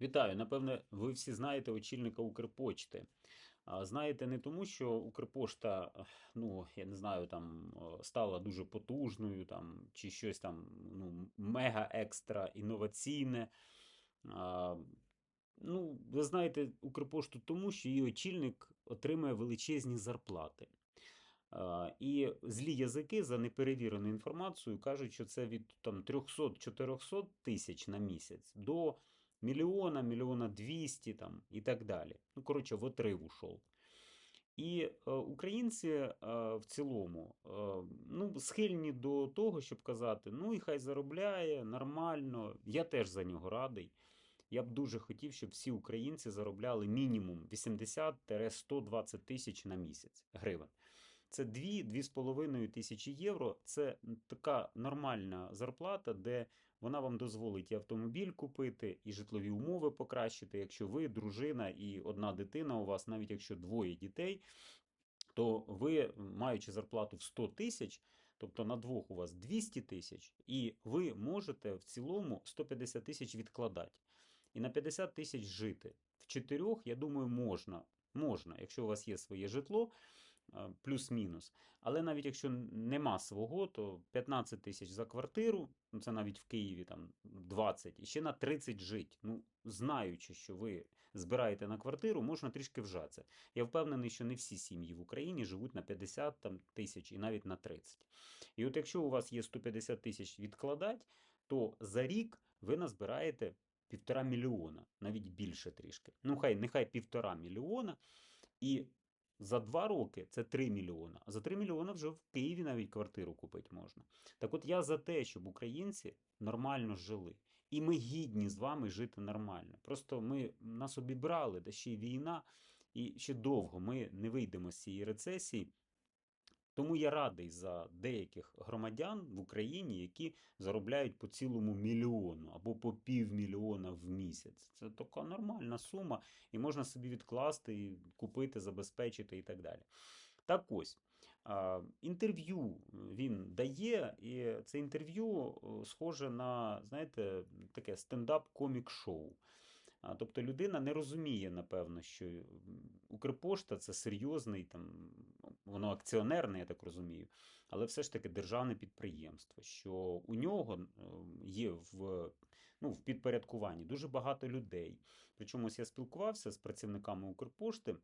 Вітаю. Напевне, ви всі знаєте очільника Укрпочти. Знаєте не тому, що Укрпошта, ну, я не знаю, там стала дуже потужною, там, чи щось там ну, мега екстра інноваційне. Ну, ви знаєте Укрпошту тому, що її очільник отримує величезні зарплати. І злі язики за неперевірену інформацію кажуть, що це від там 300-400 тисяч на місяць до мільйона, мільйона 200 там, і так далі. Ну, коротше, в отрив ушов. І е, українці е, в цілому е, ну, схильні до того, щоб казати: ну і хай заробляє нормально, я теж за нього радий. Я б дуже хотів, щоб всі українці заробляли мінімум 80-120 тисяч на місяць гривень. Це 2-2,5 тисячі євро. Це така нормальна зарплата, де вона вам дозволить і автомобіль купити, і житлові умови покращити. Якщо ви дружина і одна дитина у вас, навіть якщо двоє дітей, то ви, маючи зарплату в 100 тисяч, тобто на двох у вас 200 тисяч, і ви можете в цілому 150 тисяч відкладати. І на 50 тисяч жити. В чотирьох, я думаю, можна. Можна, якщо у вас є своє житло, плюс-мінус. Але навіть якщо нема свого, то 15 тисяч за квартиру, ну це навіть в Києві там 20, і ще на 30 жить. Ну, знаючи, що ви збираєте на квартиру, можна трішки вжатися. Я впевнений, що не всі сім'ї в Україні живуть на 50 там, тисяч і навіть на 30. І от якщо у вас є 150 тисяч відкладати, то за рік ви назбираєте півтора мільйона, навіть більше трішки. Ну, хай нехай півтора мільйона. І за два роки це 3 мільйона. А за 3 мільйона вже в Києві навіть квартиру купити можна. Так от я за те, щоб українці нормально жили. І ми гідні з вами жити нормально. Просто ми нас обібрали, та ще й війна, і ще довго ми не вийдемо з цієї рецесії. Тому я радий за деяких громадян в Україні, які заробляють по цілому мільйону або по півмільйона в місяць. Це така нормальна сума, і можна собі відкласти, і купити, забезпечити і так далі. Так ось. Інтерв'ю він дає, і це інтерв'ю схоже на, знаєте, таке стендап-комік-шоу. Тобто людина не розуміє, напевно, що Укрпошта це серйозний, там, воно акціонерне, я так розумію, але все ж таки державне підприємство, що у нього є в, ну, в підпорядкуванні дуже багато людей. Причому ось я спілкувався з працівниками Укрпошти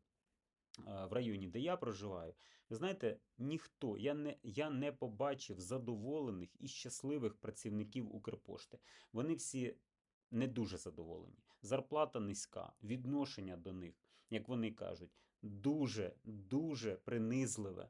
в районі, де я проживаю. Ви знаєте, ніхто, я не, я не побачив задоволених і щасливих працівників Укрпошти. Вони всі не дуже задоволені. Зарплата низька, відношення до них, як вони кажуть, дуже, дуже принизливе.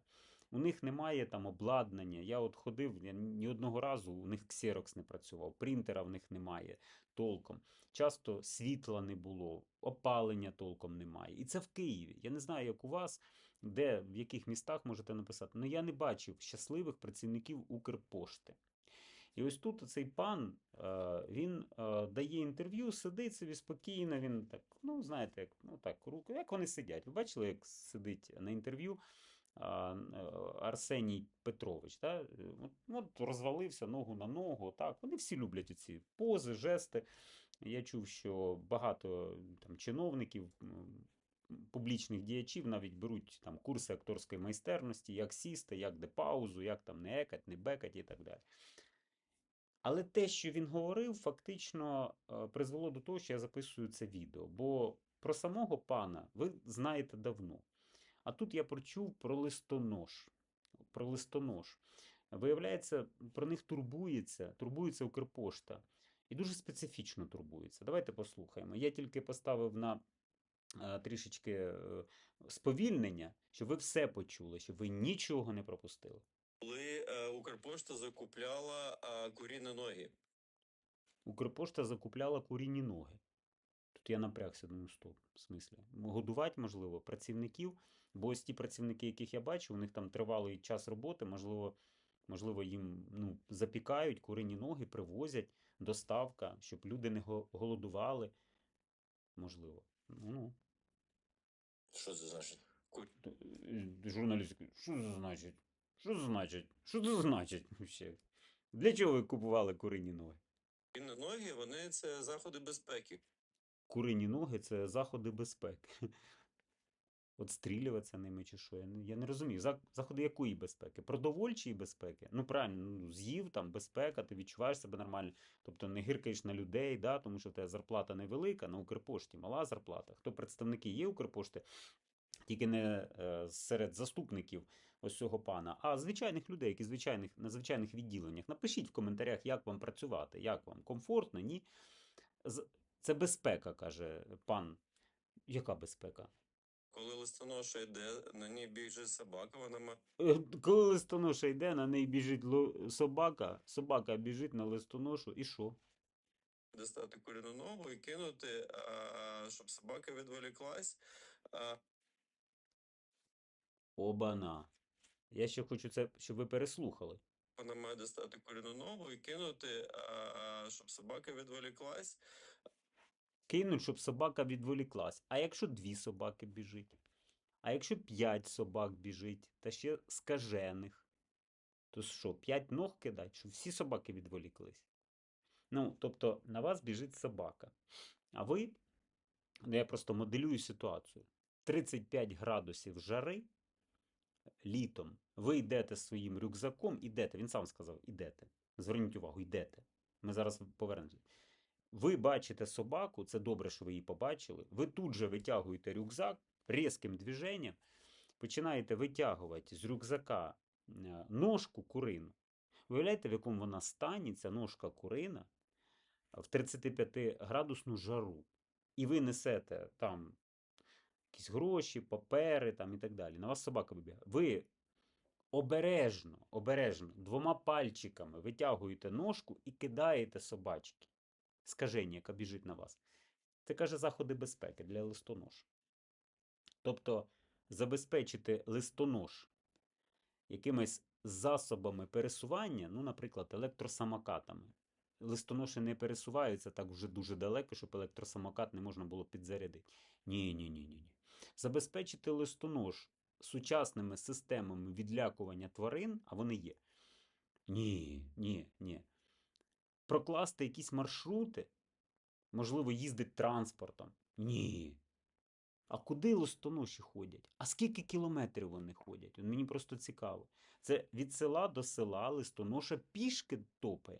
У них немає там обладнання. Я от ходив, я ні одного разу у них ксерокс не працював, принтера в них немає толком. Часто світла не було, опалення толком немає. І це в Києві. Я не знаю, як у вас, де, в яких містах можете написати, але я не бачив щасливих працівників Укрпошти. І ось тут цей пан, е, він е, дає інтерв'ю, сидить собі спокійно, він так, ну, знаєте, як, ну, так, руку, як вони сидять. Ви бачили, як сидить на інтерв'ю е, Арсеній Петрович, От, от розвалився ногу на ногу, так, вони всі люблять оці пози, жести. Я чув, що багато там чиновників, публічних діячів навіть беруть там курси акторської майстерності, як сісти, як де паузу, як там не екать, не бекать і так далі. Але те, що він говорив, фактично е, призвело до того, що я записую це відео. Бо про самого пана ви знаєте давно. А тут я прочув про листонож. Про листонож. Виявляється, про них турбується, турбується Укрпошта. І дуже специфічно турбується. Давайте послухаємо. Я тільки поставив на е, трішечки е, сповільнення, щоб ви все почули, щоб ви нічого не пропустили. коли Укрпошта закупляла куріні ноги. Укрпошта закупляла курінні ноги. Тут я напрягся, думаю, стоп, в смислі. Годувати, можливо, працівників, бо ось ті працівники, яких я бачу, у них там тривалий час роботи, можливо, можливо, їм ну, запікають курині ноги, привозять, доставка, щоб люди не голодували. Можливо. Ну, Що це значить? Е, журналіст, що це значить? Що це значить? Що це значить? Для чого ви купували курині ноги? Куріні ноги вони це заходи безпеки. курині ноги це заходи безпеки. Отстрілюватися ними чи що? Я не, я не розумію. За- Заходи якої безпеки? Продовольчої безпеки? Ну, правильно, ну, з'їв там безпека, ти відчуваєш себе нормально. Тобто не гиркаєш на людей, да, тому що тебе зарплата невелика, на Укрпошті мала зарплата. Хто представники є Укрпошти, тільки не е, серед заступників ось цього пана, а звичайних людей, які звичайних, на звичайних відділеннях. Напишіть в коментарях, як вам працювати, як вам комфортно, ні. Це безпека, каже пан. Яка безпека? Коли листоноша йде, на ній біжить собака, вона має Е, Коли листоноша йде, на неї біжить ло- собака, собака біжить на листоношу, і що? достати курину ногу і кинути, а, щоб собака відволіклась. А, Обана. Я ще хочу це, щоб ви переслухали. вона має достати курину ногу і кинути, а, щоб собака відволіклась. Кинуть, щоб собака відволіклась. А якщо дві собаки біжить? А якщо п'ять собак біжить, та ще скажених, то що, п'ять ног кидать, щоб всі собаки відволіклись? Ну, тобто, на вас біжить собака. А ви, ну я просто моделюю ситуацію. 35 градусів жари літом. Ви йдете своїм рюкзаком, ідете. Він сам сказав, ідете. Зверніть увагу, йдете. Ми зараз повернемося. Ви бачите собаку, це добре, що ви її побачили. Ви тут же витягуєте рюкзак різким движенням, починаєте витягувати з рюкзака е, ножку курину. Уявляєте, в якому вона стані, ця ножка курина в 35 градусну жару. І ви несете там якісь гроші, папери там і так далі. На вас собака вибігає. Ви обережно, обережно, двома пальчиками витягуєте ножку і кидаєте собачки. Скаження, яка біжить на вас. Це каже заходи безпеки для листонож. Тобто забезпечити листонож якимись засобами пересування, ну, наприклад, електросамокатами. Листоноші не пересуваються так вже дуже далеко, щоб електросамокат не можна було підзарядити. Ні, ні, ні, ні. Забезпечити листонож сучасними системами відлякування тварин, а вони є. Ні, ні, ні. Прокласти якісь маршрути, можливо, їздить транспортом. Ні. А куди листоноші ходять? А скільки кілометрів вони ходять? Мені просто цікаво. Це від села до села листоноша пішки топає.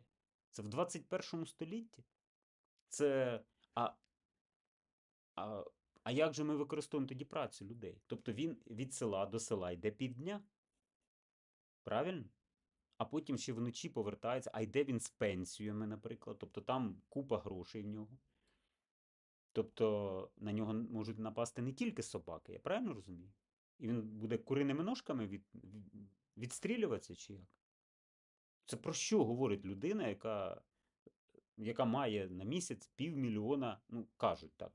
Це в 21 столітті. Це. А, а, а як же ми використовуємо тоді працю людей? Тобто він від села до села йде півдня. Правильно? А потім ще вночі повертається, а йде він з пенсіями, наприклад. Тобто там купа грошей в нього. Тобто на нього можуть напасти не тільки собаки, я правильно розумію? І він буде куриними ножками від, від, відстрілюватися чи як? Це про що говорить людина, яка, яка має на місяць півмільйона, ну кажуть так,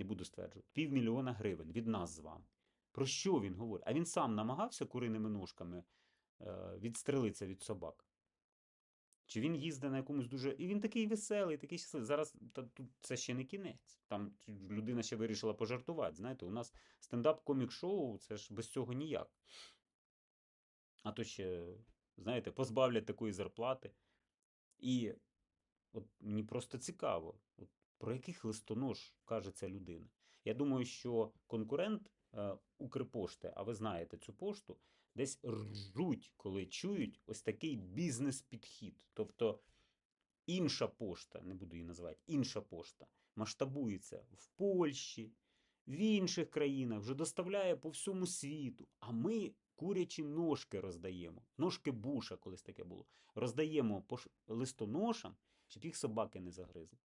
не буду стверджувати, півмільйона гривень від нас з вами. Про що він говорить? А він сам намагався куриними ножками е, відстрелитися від собак? Чи він їздить на якомусь дуже. І він такий веселий, такий щасливий. Зараз та, тут це ще не кінець. Там людина ще вирішила пожартувати. Знаєте, у нас стендап-комік-шоу, це ж без цього ніяк. А то ще, знаєте, позбавлять такої зарплати. І от мені просто цікаво, от про яких листонож каже ця людина. Я думаю, що конкурент е, Укрпошти, а ви знаєте цю пошту, десь ржуть, коли чують ось такий бізнес-підхід. Тобто інша пошта, не буду її називати, інша пошта масштабується в Польщі, в інших країнах, вже доставляє по всьому світу. А ми курячі ножки роздаємо. Ножки буша, колись таке було. Роздаємо листоношам, щоб їх собаки не загризли.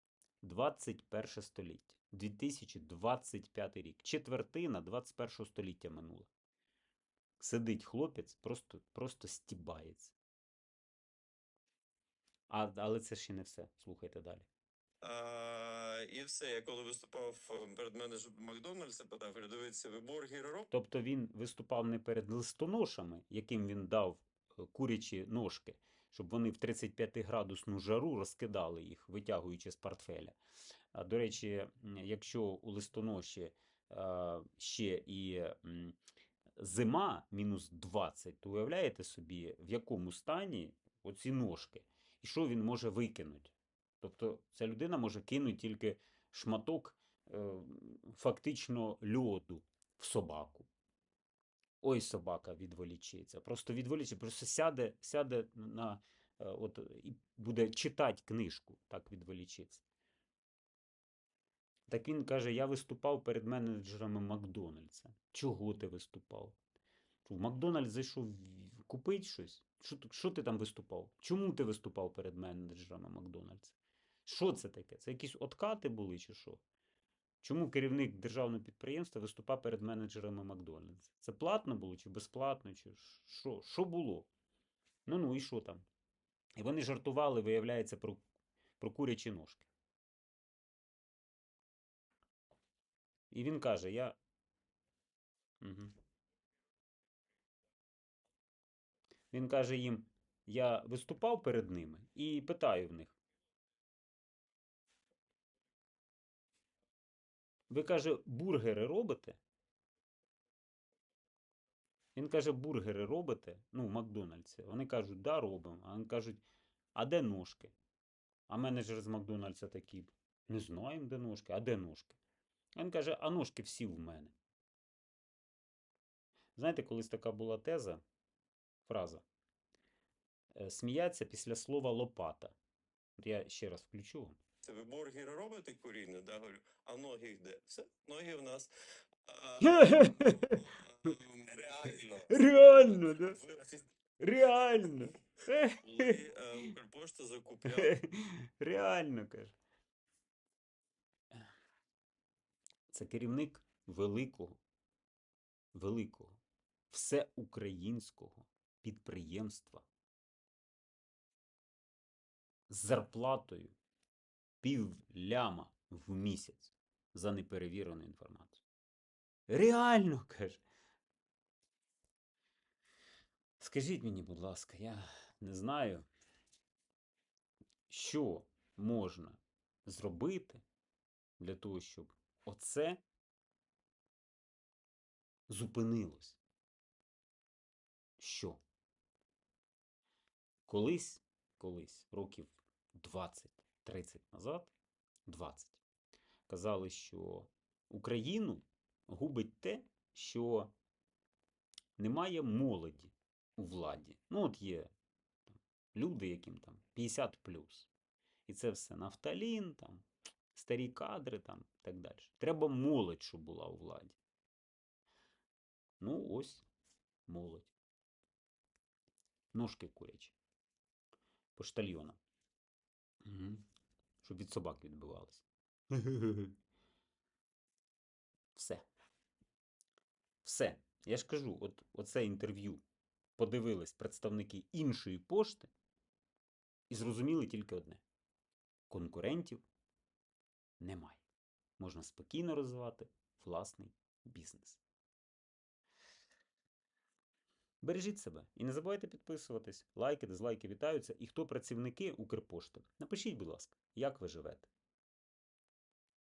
21 століття, 2025 рік, четвертина 21 століття минула. Сидить хлопець, просто, просто стібається. А, але це ще не все. Слухайте далі. А, і все, я коли виступав е, перед менеджером Макдональдса, питав, «Говорю, дивіться, ви бургери робите? Тобто він виступав не перед листоношами, яким він дав е, курячі ножки, щоб вони в 35-градусну жару розкидали їх, витягуючи з портфеля. До речі, якщо у листоноші ще і зима мінус 20, то уявляєте собі, в якому стані оці ножки, і що він може викинути. Тобто ця людина може кинути тільки шматок е, фактично льоду в собаку. Ой, собака відволічиться. Просто відволічиться, просто сяде, сяде на е, от, і буде читати книжку, так відволічиться. Так він каже: я виступав перед менеджерами Макдональдса. Чого ти виступав? В Макдональдс зайшов купити щось. Що, що ти там виступав? Чому ти виступав перед менеджерами Макдональдса? Що це таке? Це якісь откати були чи що? Чому керівник державного підприємства виступав перед менеджерами Макдональдса? Це платно було чи безплатно? Чи що? Що було? Ну ну і що там? І вони жартували, виявляється, про, про курячі ножки. І він каже: я. Угу. Він каже їм: я виступав перед ними і питаю в них. Ви каже, бургери робите? Він каже, бургери робите? Ну, в Макдональдсі. Вони кажуть, да, робимо. А вони кажуть, а де ножки? А менеджер з Макдональдса такий, не знаємо, де ножки, а де ножки? Він каже, а ножки всі в мене. Знаєте, колись така була теза, фраза. Е, Сміяться після слова лопата. Я ще раз включу вам. Це ви бургери робите куріне, да, говорю, а ноги де? Все, ноги в нас. А, Реально. Реально, да? Реально. Коли е, Укрпошта Реально каже. Це керівник великого, великого, всеукраїнського підприємства з зарплатою пів ляма в місяць за неперевірену інформацію. Реально каже. Скажіть мені, будь ласка, я не знаю, що можна зробити для того, щоб оце зупинилось. Що? Колись, колись, років 20-30 назад, 20, казали, що Україну губить те, що немає молоді у владі. Ну, от є там, люди, яким там 50 І це все нафталін, там, старі кадри там, так далі. Треба молодь, щоб була у владі. Ну, ось молодь. Ножки курячі. Поштальйона. Угу. Щоб від собак відбивалися. Все. Все. Я ж кажу, от оце інтерв'ю подивились представники іншої пошти і зрозуміли тільки одне: конкурентів немає. Можна спокійно розвивати власний бізнес. Бережіть себе і не забувайте підписуватись. Лайки, дизлайки вітаються. І хто працівники Укрпошти? Напишіть, будь ласка, як ви живете.